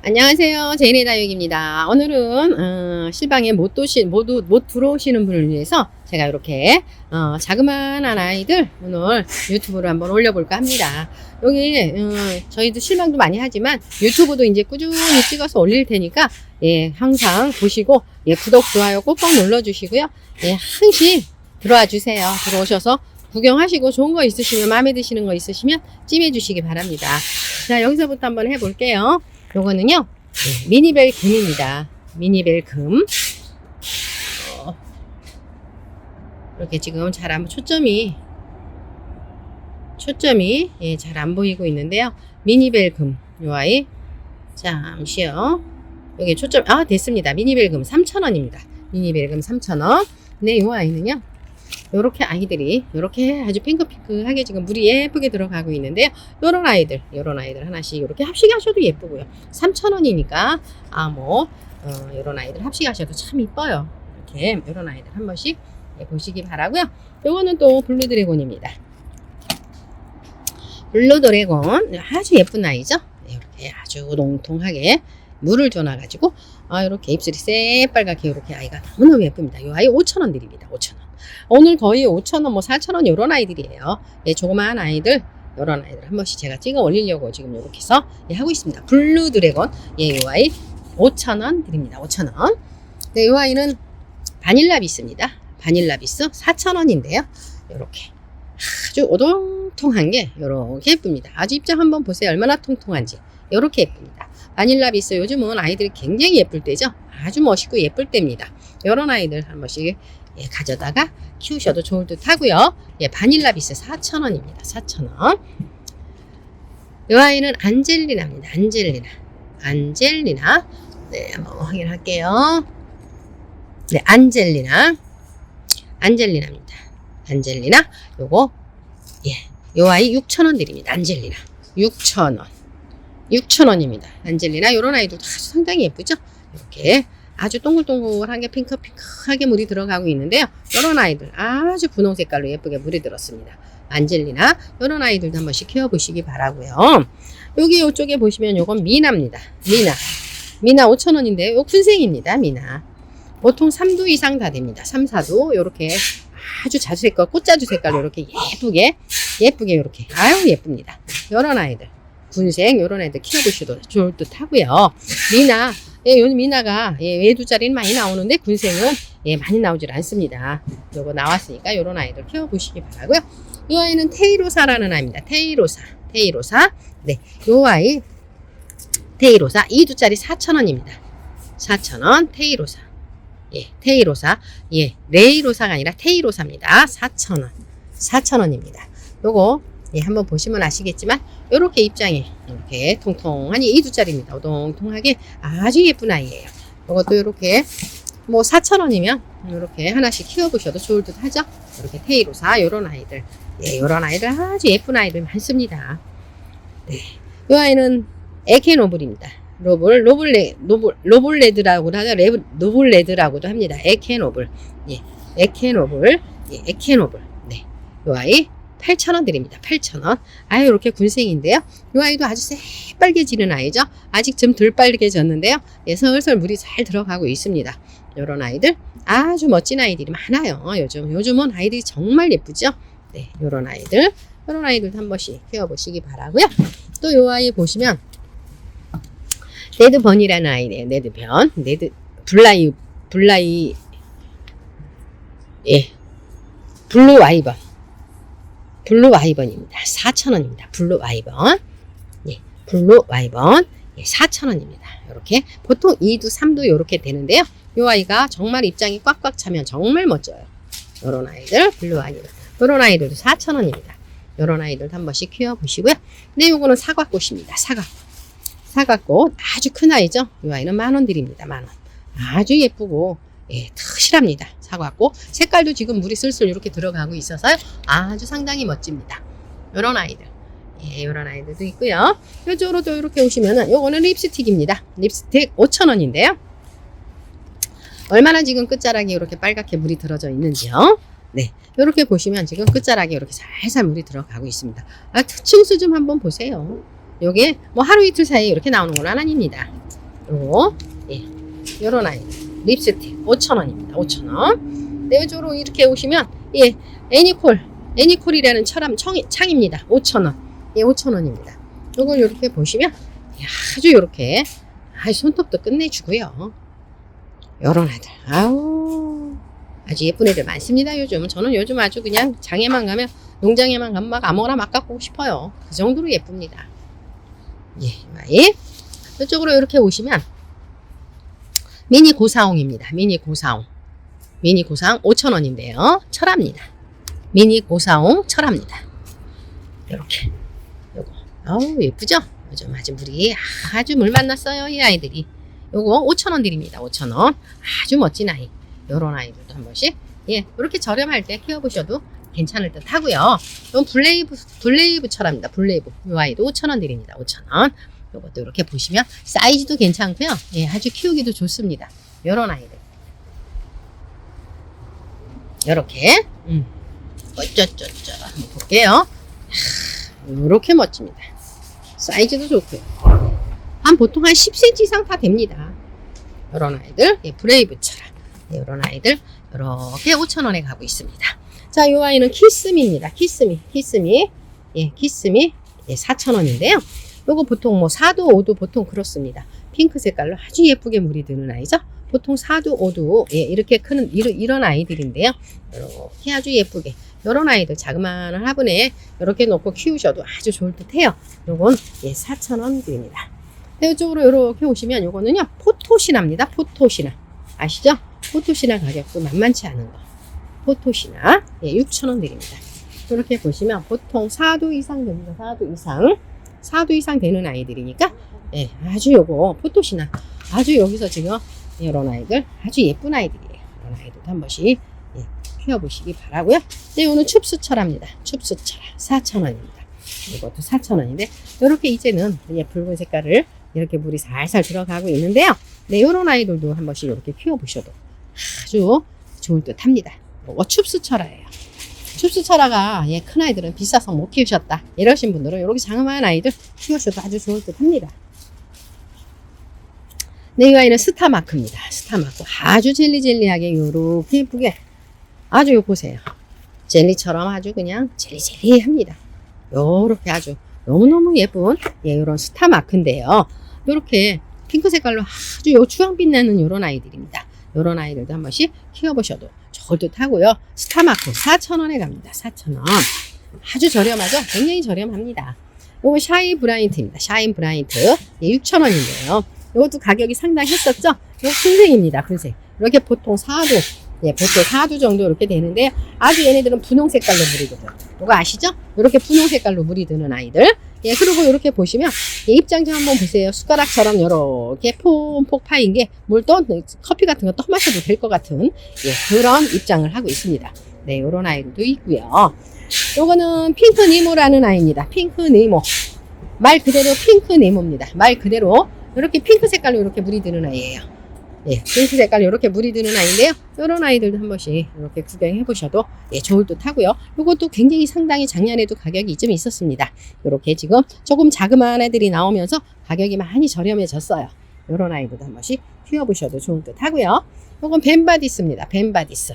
안녕하세요. 제인의 다육입니다. 오늘은 어, 실방에 못, 도시, 모두, 못 들어오시는 분을 위해서 제가 이렇게 어, 자그마한 아이들 오늘 유튜브로 한번 올려볼까 합니다. 여기 어, 저희도 실방도 많이 하지만 유튜브도 이제 꾸준히 찍어서 올릴 테니까 예, 항상 보시고 예, 구독, 좋아요 꼭꼭 눌러주시고요. 예, 항시 들어와 주세요. 들어오셔서 구경하시고 좋은 거 있으시면 마음에 드시는 거 있으시면 찜해 주시기 바랍니다. 자 여기서부터 한번 해볼게요. 요거는요 네, 미니벨 금입니다. 미니벨 금 어, 이렇게 지금 잘 안 초점이 초점이 예, 잘 안 보이고 있는데요. 미니벨 금요 아이 잠시요. 여기 초점 아 됐습니다. 미니벨 금 3,000원입니다. 미니벨 금 3,000원. 네, 요 아이는요. 요렇게 아이들이 요렇게 아주 핑크핑크하게 지금 물이 예쁘게 들어가고 있는데요. 요런 아이들, 요런 아이들 하나씩 요렇게 합식하셔도 예쁘고요. 3,000원이니까 아뭐 어, 요런 아이들 합식하셔도 참 이뻐요. 이렇게 요런 아이들 한 번씩 예, 보시기 바라고요. 요거는 또 블루 드래곤입니다. 블루 드래곤 아주 예쁜 아이죠. 네, 이렇게 아주 농통하게 물을 줘놔가지고 아 이렇게 입술이 새빨갛게 이렇게 아이가 너무너무 예쁩니다. 이 아이 5,000원 드립니다. 5,000원. 오늘 거의 5,000원, 뭐 4,000원 이런 아이들이에요. 예, 조그마한 아이들 이런 아이들 한 번씩 제가 찍어 올리려고 지금 이렇게 해서 예, 하고 있습니다. 블루 드래곤 예, 이 아이 5,000원 드립니다. 5,000원. 네, 이 아이는 바닐라 비스입니다. 바닐라 비스 4,000원인데요. 이렇게 아주 오동통한 게 이렇게 예쁩니다. 아주 입장 한번 보세요. 얼마나 통통한지. 이렇게 예쁩니다. 바닐라 비스 요즘은 아이들이 굉장히 예쁠 때죠. 아주 멋있고 예쁠 때입니다. 이런 아이들 한 번씩 예, 가져다가 키우셔도 좋을 듯 하고요. 예, 바닐라 비스 4,000원입니다. 4,000원. 이 아이는 안젤리나입니다. 안젤리나. 안젤리나. 네, 한번 확인할게요. 네, 안젤리나. 안젤리나입니다. 안젤리나. 요거, 예, 요 아이 6,000원 드립니다. 안젤리나. 6,000원. 6,000원입니다. 안젤리나. 요런 아이들도 아주 상당히 예쁘죠? 이렇게 아주 동글동글하게 핑크핑크하게 물이 들어가고 있는데요. 이런 아이들 아주 분홍 색깔로 예쁘게 물이 들었습니다. 안젤리나 이런 아이들도 한 번씩 키워보시기 바라고요. 여기 이쪽에 보시면 요건 미나입니다. 미나. 미나 5,000원인데요. 요 군생입니다. 미나. 보통 3두 이상 다 됩니다. 3, 4두 이렇게 아주 자주 색깔, 꽃자주 색깔로 이렇게 예쁘게 예쁘게 이렇게 아유 예쁩니다. 이런 아이들 군생 이런 애들 키워보셔도 좋을 듯 하고요. 미나 예, 요 미나가 예, 외두 자리는 많이 나오는데 군생은 예, 많이 나오질 않습니다. 요거 나왔으니까 요런 아이들 키워보시기 바라고요. 이 아이는 테이로사라는 아이입니다. 테이로사, 테이로사. 네, 요 아이 테이로사 2두짜리 4,000원입니다. 4,000원 테이로사. 예, 테이로사. 예, 레이로사가 아니라 테이로사입니다. 4,000원. 4,000원입니다. 요거 예, 한번 보시면 아시겠지만 요렇게 입장이 이렇게 통통하니 2두짜리입니다. 오동통하게 아주 예쁜 아이예요. 이것도 이렇게 뭐 4,000원이면 이렇게 하나씩 키워보셔도 좋을 듯 하죠. 이렇게 테이로사 요런 아이들 예, 요런 아이들 아주 예쁜 아이들 많습니다. 네, 이 아이는 에케노블입니다. 로블, 로블레, 로블, 로블레드라고도 하죠. 레브, 노블레드라고도 합니다. 에케노블. 예, 에케노블. 예, 에케노블. 네. 요 아이 8,000원 드립니다. 8,000원. 아유, 이렇게 군생인데요. 이 아이도 아주 새빨개지는 아이죠. 아직 좀 덜 빨개졌는데요. 예, 슬슬 물이 잘 들어가고 있습니다. 이런 아이들 아주 멋진 아이들이 많아요. 요즘 요즘은 아이들이 정말 예쁘죠. 네, 이런 아이들, 이런 아이들도 한 번씩 키워 보시기 바라고요. 또이 아이 보시면 레드번이라는 아이네요. 레드변, 레드 블라이 블라이 예, 블루 와이번. 블루 와이번입니다. 4,000원입니다. 블루 와이번. 예, 블루 와이번. 예, 4,000원입니다. 이렇게 보통 2두, 3두 이렇게 되는데요. 이 아이가 정말 입장이 꽉꽉 차면 정말 멋져요. 이런 아이들, 블루 와이번. 이런 아이들도 4,000원입니다. 이런 아이들도 한 번씩 키워보시고요. 근데 요거는 사과꽃입니다. 사과. 사과꽃. 아주 큰 아이죠. 이 아이는 만 원 드립니다. 만 원. 아주 예쁘고, 예, 튼실합니다. 사과꽃. 색깔도 지금 물이 슬슬 이렇게 들어가고 있어서요. 아주 상당히 멋집니다. 요런 아이들. 예, 요런 아이들도 있고요. 요쪽으로 또 이렇게 오시면은 요거는 립스틱입니다. 립스틱 5,000원인데요. 얼마나 지금 끝자락이 이렇게 빨갛게 물이 들어져 있는지요. 네. 이렇게 보시면 지금 끝자락에 이렇게 살살 물이 들어가고 있습니다. 아, 층수 좀 한번 보세요. 요게 뭐 하루 이틀 사이에 이렇게 나오는 건 아닙니다. 요거, 예, 요런 아이. 립스틱 5,000원입니다. 5,000원. 네, 이쪽으로 이렇게 오시면, 예, 애니콜, 애니콜이라는 청이, 창입니다. 5,000원. 예, 5,000원입니다. 요걸 이렇게 보시면, 예, 아주 요렇게, 아주 손톱도 끝내주고요. 요런 애들. 아우, 아주 예쁜 애들 많습니다, 요즘. 저는 요즘 아주 그냥 장에만 가면, 농장에만 가면 막 아무거나 막 갖고 싶어요. 그 정도로 예쁩니다. 예, 예. 이쪽으로 이렇게 오시면, 미니 고사홍입니다. 미니 고사홍. 미니 고사홍 5,000원인데요. 철합니다. 미니 고사홍 철합니다. 이렇게. 요거. 어우, 예쁘죠? 요즘 아주 물이 아주 물 만났어요. 이 아이들이. 요거 5,000원 드립니다. 5,000원. 아주 멋진 아이. 요런 아이들도 한 번씩. 예, 이렇게 저렴할 때 키워보셔도 괜찮을 듯 하고요. 이건 블레이브, 블레이브 철합니다. 블레이브. 이 아이도 5,000원 드립니다. 5,000원. 요것도 이렇게 보시면 사이즈도 괜찮고요. 예, 아주 키우기도 좋습니다. 요런 아이들. 요렇게. 음. 어쩌쩌쩌. 한번 볼게요. 하, 요렇게 멋집니다. 사이즈도 좋고요. 한 보통 한 10cm 이상 다 됩니다. 요런 아이들. 예, 브레이브처럼. 예, 요런 아이들. 요렇게 5,000원에 가고 있습니다. 자, 요 아이는 키스미입니다. 키스미. 키스미. 예, 키스미. 예, 4,000원인데요. 요거 보통 뭐 4도, 5도 보통 그렇습니다. 핑크 색깔로 아주 예쁘게 물이 드는 아이죠. 보통 4도, 5도, 예, 이렇게 크는, 이런, 아이들인데요. 이렇게 아주 예쁘게. 이런 아이들, 자그마한 화분에 이렇게 놓고 키우셔도 아주 좋을 듯 해요. 요건, 예, 4,000원 드립니다. 네, 이쪽으로 이렇게 오시면 요거는요, 포토시나입니다. 포토시나. 아시죠? 포토시나 가격도 만만치 않은 거. 포토시나. 예, 6,000원 드립니다. 이렇게 보시면 보통 4도 이상 됩니다. 4도 이상. 4도 이상 되는 아이들이니까 예, 아주 요거 포토시나 아주 여기서 지금 이런 아이들 아주 예쁜 아이들이에요. 이런 아이들도 한 번씩 예, 키워보시기 바라고요. 네, 오늘 춥수철합니다. 춥수철 4,000원입니다. 이것도 4,000원인데 이렇게 이제는 예, 붉은 색깔을 이렇게 물이 살살 들어가고 있는데요. 네, 이런 아이들도 한 번씩 이렇게 키워보셔도 아주 좋을 듯 합니다. 이거 춥수철화예요. 춥수철화가 예, 큰 아이들은 비싸서 못 키우셨다. 이러신 분들은 이렇게 장엄한 아이들 키우셔도 아주 좋을 듯 합니다. 네, 이 아이는 스타마크입니다. 스타마크. 아주 젤리젤리하게 요렇게 예쁘게 아주 요 보세요. 젤리처럼 아주 그냥 젤리젤리합니다. 요렇게 아주 너무너무 예쁜 예, 요런 스타마크인데요. 요렇게 핑크 색깔로 아주 요 주황빛 나는 요런 아이들입니다. 요런 아이들도 한 번씩 키워보셔도 좋을 듯 하고요. 스타마크 4,000원에 갑니다. 4,000원. 아주 저렴하죠? 굉장히 저렴합니다. 요거 샤이 브라이트입니다. 샤인 브라이트. 예, 6,000원인데요. 이것도 가격이 상당했었죠? 이거 흰색입니다. 흰색. 이렇게 보통 4도, 예, 보통 4도 정도 이렇게 되는데 아주 얘네들은 분홍 색깔로 물이 들어요. 이거 아시죠? 이렇게 분홍 색깔로 물이 드는 아이들. 예, 그리고 이렇게 보시면 예, 입장 좀 한번 보세요. 숟가락처럼 이렇게 폼폭 파인 게물 떠, 커피 같은 거 떠 마셔도 될 것 같은 예, 그런 입장을 하고 있습니다. 네, 이런 아이들도 있고요. 요거는 핑크 니모라는 아이입니다. 핑크 니모. 말 그대로 핑크 니모입니다. 말 그대로 이렇게 핑크 색깔로 이렇게 물이 드는 아이예요. 예, 핑크 색깔로 이렇게 물이 드는 아이인데요. 이런 아이들도 한 번씩 이렇게 구경해 보셔도 예, 좋을 듯 하고요. 이것도 굉장히 상당히 작년에도 가격이 좀 있었습니다. 이렇게 지금 조금 자그마한 애들이 나오면서 가격이 많이 저렴해졌어요. 이런 아이들도 한 번씩 키워보셔도 좋을 듯 하고요. 이건 벤바디스입니다. 벤바디스.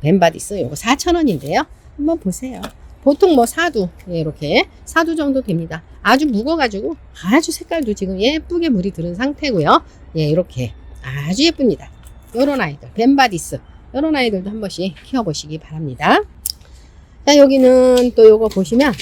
벤바디스 요거 4,000원인데요. 한번 보세요. 보통 뭐 사두 예, 이렇게 사두 정도 됩니다. 아주 묵어가지고 아주 색깔도 지금 예쁘게 물이 들은 상태고요. 예, 이렇게 아주 예쁩니다. 요런 아이들 벤바디스 요런 아이들도 한 번씩 키워보시기 바랍니다. 자 여기는 또 요거 보시면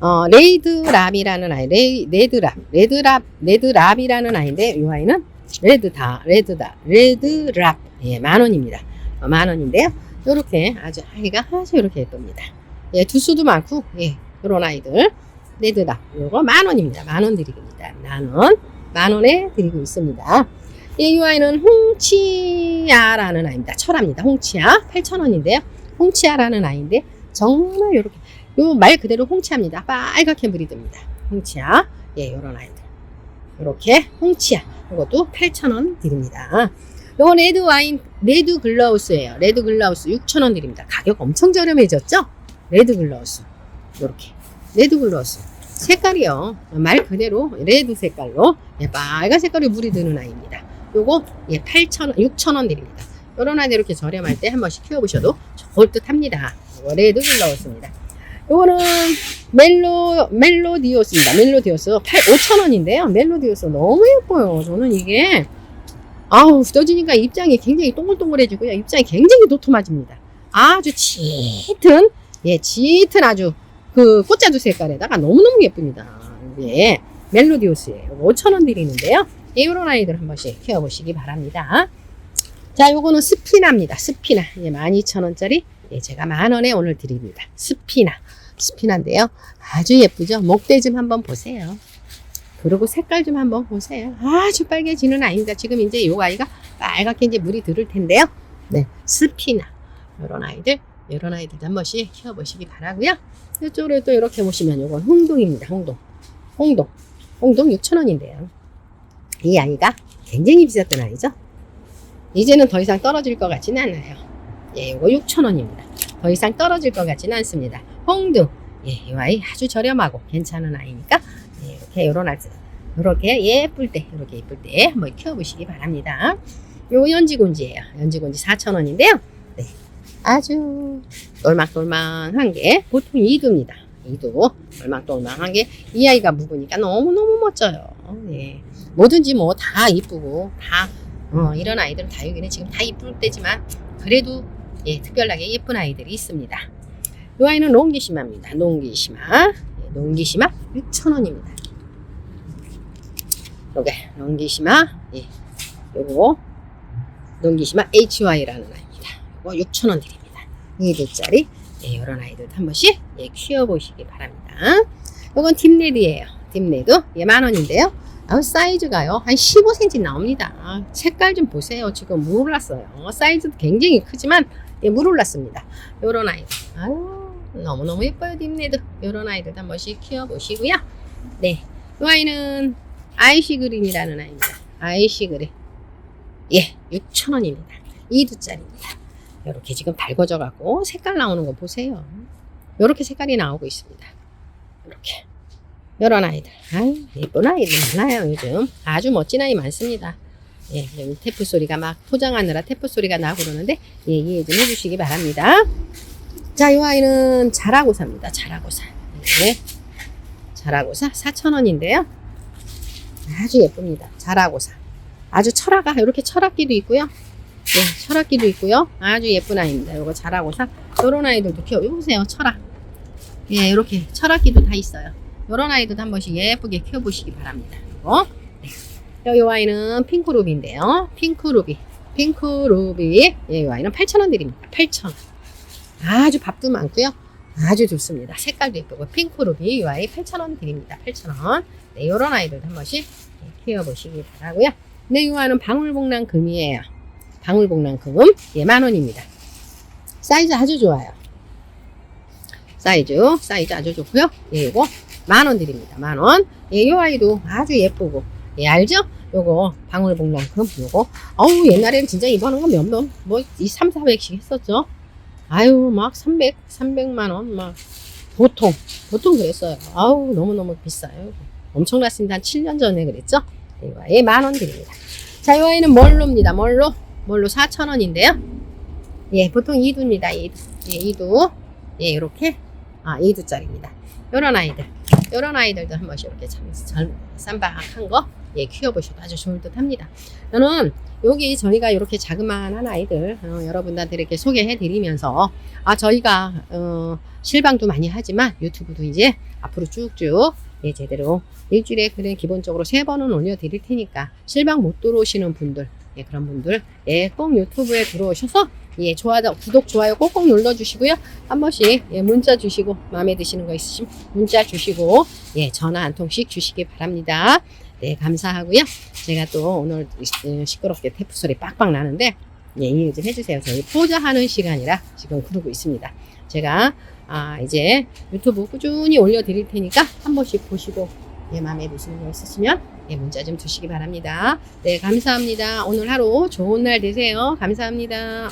어, 레이드랍이라는 아이 레이, 레드랍 레드랍 레드랍이라는 아이인데 이 아이는 레드다 레드다 레드랍 예, 만 원입니다. 어, 만 원인데요. 요렇게 아주 아이가 아주 이렇게 예쁩니다. 예, 두수도 많고, 예, 요런 아이들. 레드다. 요거 만 원입니다. 만 원 드리겠습니다. 만 원. 만 원에 드리고 있습니다. 아이는 홍치아라는 아이입니다. 철합니다. 홍치아. 8,000원인데요. 홍치아라는 아이인데, 정말 요렇게, 요 말 그대로 홍치아입니다. 빨갛게 물이 듭니다. 홍치아. 예, 요런 아이들. 요렇게 홍치아. 요것도 8,000원 드립니다. 요건 레드 와인, 레드 글라우스예요. 레드 글라우스 6,000원 드립니다. 가격 엄청 저렴해졌죠? 레드 글라우스. 요렇게. 레드 글라우스. 색깔이요. 말 그대로 레드 색깔로 예, 빨간 색깔이 물이 드는 아이입니다. 요거 예, 8,000원, 6,000원 드립니다. 요런 아이들 이렇게 저렴할 때 한 번씩 키워보셔도 좋을 듯 합니다. 요거 레드 빌라웠습니다. 요거는 멜로, 멜로디오스입니다. 멜로디오스 8, 5,000원인데요. 멜로디오스 너무 예뻐요. 저는 이게 아우, 떠지니까 입장이 굉장히 동글동글해지고요. 입장이 굉장히 도톰해집니다. 아주 짙은, 예, 짙은 아주 그 꽃자두 색깔에다가 너무너무 예쁩니다. 이게 멜로디오스예요. 5,000원 드리는데요. 예, 이런 아이들 한 번씩 키워보시기 바랍니다. 자, 요거는 스피나입니다. 스피나. 예, 12,000원짜리. 예, 제가 만원에 오늘 드립니다. 스피나. 스피나인데요. 아주 예쁘죠? 목대 좀 한번 보세요. 그리고 색깔 좀 한번 보세요. 아주 빨개지는 아이입니다. 지금 이제 요 아이가 빨갛게 이제 물이 들을 텐데요. 네, 스피나. 요런 아이들, 요런 아이들도 한 번씩 키워보시기 바라고요 이쪽으로 또 이렇게 보시면 요건 홍동입니다. 홍동. 홍동. 홍동 6,000원인데요. 이 아이가 굉장히 비쌌던 아이죠. 이제는 더 이상 떨어질 것 같지는 않아요. 예, 요거 6,000원입니다. 더 이상 떨어질 것 같지는 않습니다. 홍등. 예, 이 아이 아주 저렴하고 괜찮은 아이니까 예, 이렇게 요런 아이 이렇게 예쁠 때, 이렇게 예쁠 때 한번 키워보시기 바랍니다. 요 연지곤지예요. 연지곤지 4,000원인데요. 네, 아주 똘망똘망한 게 보통 이두입니다. 이두 똘망똘망한 게 이 아이가 묵으니까 너무너무 멋져요. 예. 뭐든지 뭐 다 이쁘고 다 어, 이런 아이들은 다 여기는 지금 다 이쁠 때지만 그래도 예, 특별하게 예쁜 아이들이 있습니다. 이 아이는 농기시마입니다. 농기시마. 예, 농기시마 6,000원입니다. 요게 농기시마. 예. 요거 농기시마 HY라는 아이입니다. 요거 6,000원 드립니다. 2대짜리 예, 이런 아이들도 한 번씩 예, 키워보시기 바랍니다. 요건 딥레드예요. 딥레드 예, 만 원인데요. 아, 사이즈가요 한 15cm 나옵니다. 아, 색깔 좀 보세요. 지금 물 올랐어요. 사이즈도 굉장히 크지만 예, 물 올랐습니다. 요런 아이들 아유 너무너무 예뻐요 딥레드 요런 아이들 한 번씩 키워보시고요. 네, 이 아이는 아이시 그린이라는 아이입니다. 아이시 그린 예 6,000원입니다. 2두짜리입니다. 이렇게 지금 달궈져 갖고 색깔 나오는 거 보세요. 이렇게 색깔이 나오고 있습니다. 이렇게 이런 아이들, 아유 예쁜 아이들 많아요 요즘 아주 멋진 아이 많습니다. 예, 여기 테프 소리가 막 포장하느라 테프 소리가 나고 그러는데 예, 이해 좀 해주시기 바랍니다. 자, 이 아이는 자라고사입니다. 자라고 사. 예, 자라고 사 4,000원인데요. 아주 예쁩니다. 자라고 사. 아주 철화가 이렇게 철학기도 있고요. 예, 철학기도 있고요. 아주 예쁜 아이입니다. 요거 자라고 사. 요런 아이들도. 요 보세요. 철학. 예, 이렇게 철학기도 다 있어요. 요런 아이들도 한 번씩 예쁘게 키워보시기 바랍니다. 요거. 네. 요 아이는 핑크루비인데요. 핑크루비. 핑크루비. 예, 요 아이는 8,000원 드립니다. 8,000원. 아주 밥도 많고요. 아주 좋습니다. 색깔도 예쁘고 핑크루비 이 아이 8,000원 드립니다. 8,000원. 네, 요런 아이들 한 번씩 키워보시기 바라고요. 네, 이 아이는 방울복랑 금이에요. 방울복랑 금. 예, 만 원입니다. 사이즈 아주 좋아요. 사이즈, 사이즈 아주 좋고요. 예, 이거 만 원 드립니다. 만 원. 예, 이 아이도 아주 예쁘고. 예, 알죠? 요거 방울복랑 금 요거. 어우, 옛날에는 진짜 이거는 몇 명, 뭐, 이 3, 400씩 했었죠. 아유, 막 300, 300만 원, 막 보통, 보통 그랬어요. 아우, 너무너무 비싸요. 엄청났습니다. 한 7년 전에 그랬죠? 이거에 만원 드립니다. 자, 이 아이는 멀로입니다. 멀로. 멀로 4,000원인데요. 예, 보통 2두입니다. 2두. 예, 2두. 예, 이렇게. 아, 2두짜리입니다. 요런 아이들. 요런 아이들도 한 번씩 이렇게 참, 참, 쌈박한 거, 예, 키워보셔도 아주 좋을 듯 합니다. 저는 여기 저희가 이렇게 자그마한 아이들, 어, 여러분들에게 소개해 드리면서, 아, 저희가, 어, 실방도 많이 하지만 유튜브도 이제 앞으로 쭉쭉, 예, 제대로 일주일에 그래 기본적으로 세 번은 올려드릴 테니까 실방 못 들어오시는 분들, 예, 그런 분들, 예, 꼭 유튜브에 들어오셔서, 예, 좋아요, 구독, 좋아요 꼭꼭 눌러주시고요. 한 번씩, 예, 문자 주시고, 마음에 드시는 거 있으시면 문자 주시고, 예, 전화 한 통씩 주시기 바랍니다. 네, 감사하고요. 제가 또 오늘 시- 시끄럽게 테프 소리 빡빡 나는데, 예, 이해 좀 해주세요. 저희 포자하는 시간이라 지금 그러고 있습니다. 제가, 아, 이제 유튜브 꾸준히 올려드릴 테니까 한 번씩 보시고, 예, 마음에 드시는 거 있으시면, 예, 문자 좀 주시기 바랍니다. 네, 감사합니다. 오늘 하루 좋은 날 되세요. 감사합니다.